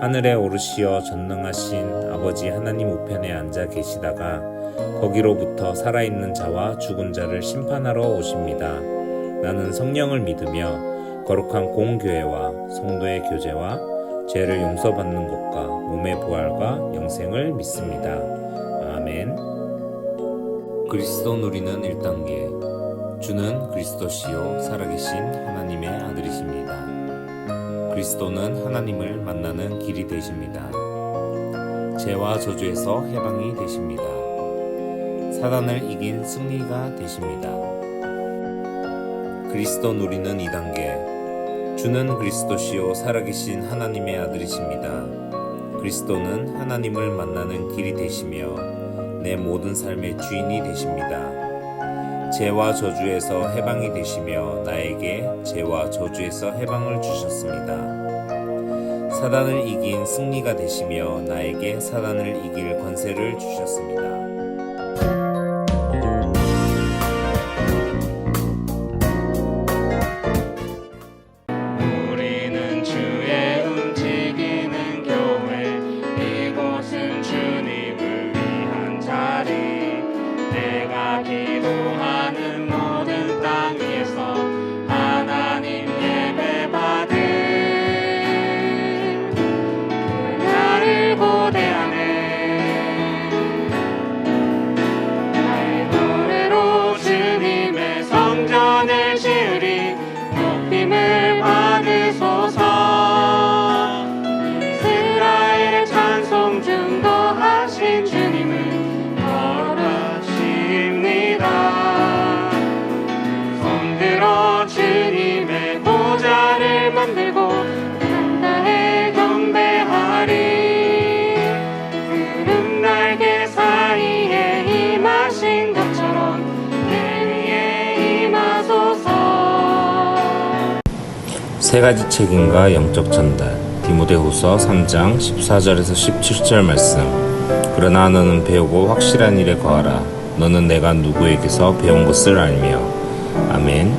하늘에 오르시어 전능하신 아버지 하나님 우편에 앉아 계시다가 거기로부터 살아있는 자와 죽은 자를 심판하러 오십니다. 나는 성령을 믿으며 거룩한 공교회와 성도의 교제와 죄를 용서받는 것과 몸의 부활과 영생을 믿습니다. 아멘. 그리스도 누리는 1단계. 주는 그리스도시요 살아계신 하나님의 아들이십니다. 그리스도는 하나님을 만나는 길이 되십니다. 죄와 저주에서 해방이 되십니다. 사단을 이긴 승리가 되십니다. 그리스도 누리는 2단계. 주는 그리스도시요 살아계신 하나님의 아들이십니다. 그리스도는 하나님을 만나는 길이 되시며 내 모든 삶의 주인이 되십니다. 죄와 저주에서 해방이 되시며 나에게 죄와 저주에서 해방을 주셨습니다. 사단을 이긴 승리가 되시며 나에게 사단을 이길 권세를 주셨습니다. 세 가지 책임과 영적 전달. 디모데후서 3장 14절에서 17절 말씀. 그러나 너는 배우고 확실한 일에 거하라. 너는 내가 누구에게서 배운 것을 알며. 아멘.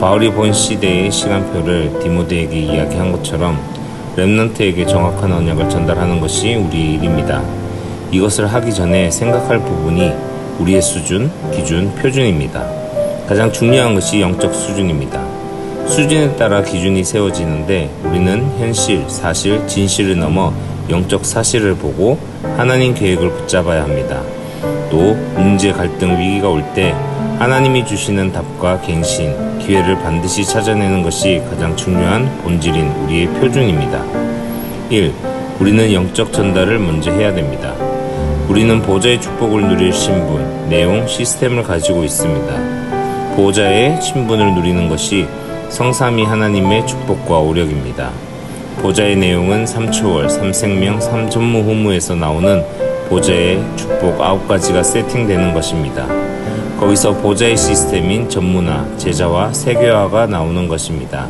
바울이 본 시대의 시간표를 디모데에게 이야기한 것처럼 렘넌트에게 정확한 언약을 전달하는 것이 우리의 일입니다. 이것을 하기 전에 생각할 부분이 우리의 수준, 기준, 표준입니다. 가장 중요한 것이 영적 수준입니다. 수준에 따라 기준이 세워지는데 우리는 현실, 사실, 진실을 넘어 영적 사실을 보고 하나님 계획을 붙잡아야 합니다. 또 문제, 갈등, 위기가 올 때 하나님이 주시는 답과 갱신, 기회를 반드시 찾아내는 것이 가장 중요한 본질인 우리의 표준입니다. 1. 우리는 영적 전달을 먼저 해야 됩니다. 우리는 보좌의 축복을 누릴 신분, 내용, 시스템을 가지고 있습니다. 보좌의 신분을 누리는 것이 성삼위 하나님의 축복과 오력입니다. 보좌의 내용은 삼초월, 삼생명, 삼전무후무에서 나오는 보좌의 축복 아홉 가지가 세팅되는 것입니다. 거기서 보좌의 시스템인 전문화, 제자와 세계화가 나오는 것입니다.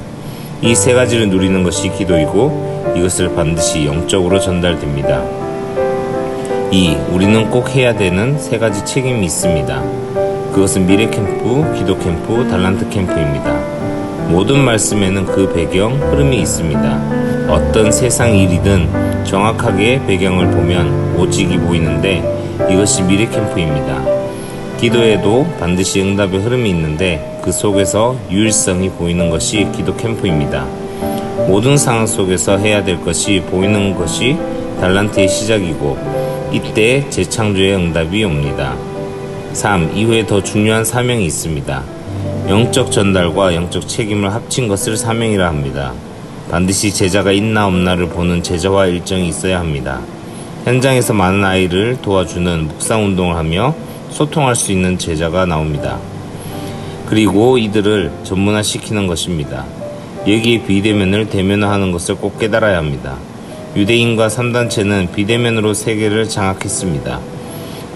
이 세 가지를 누리는 것이 기도이고 이것을 반드시 영적으로 전달됩니다. 2. 우리는 꼭 해야 되는 세 가지 책임이 있습니다. 그것은 미래 캠프, 기도 캠프, 달란트 캠프입니다. 모든 말씀에는 그 배경, 흐름이 있습니다. 어떤 세상 일이든 정확하게 배경을 보면 오직이 보이는데 이것이 미래 캠프입니다. 기도에도 반드시 응답의 흐름이 있는데 그 속에서 유일성이 보이는 것이 기도 캠프입니다. 모든 상황 속에서 해야 될 것이 보이는 것이 달란트의 시작이고 이때 재창조의 응답이 옵니다. 3. 이후에 더 중요한 사명이 있습니다. 영적 전달과 영적 책임을 합친 것을 사명이라 합니다. 반드시 제자가 있나 없나를 보는 제자와 일정이 있어야 합니다. 현장에서 많은 아이를 도와주는 묵상 운동을 하며 소통할 수 있는 제자가 나옵니다. 그리고 이들을 전문화시키는 것입니다. 여기에 비대면을 대면화하는 것을 꼭 깨달아야 합니다. 유대인과 3단체는 비대면으로 세계를 장악했습니다.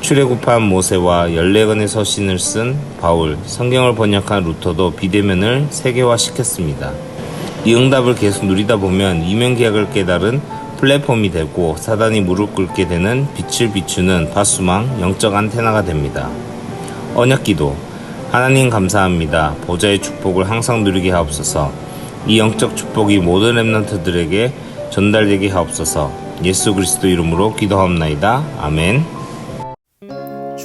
출애굽한 모세와 14권의 서신을 쓴 바울, 성경을 번역한 루터도 비대면을 세계화시켰습니다. 이 응답을 계속 누리다 보면 이면계약을 깨달은 플랫폼이 되고 사단이 무릎 꿇게 되는 빛을 비추는 파수망 영적 안테나가 됩니다. 언약기도 하나님 감사합니다. 보좌의 축복을 항상 누리게 하옵소서. 이 영적 축복이 모든 렘넌트들에게 전달되게 하옵소서. 예수 그리스도 이름으로 기도하옵나이다. 아멘.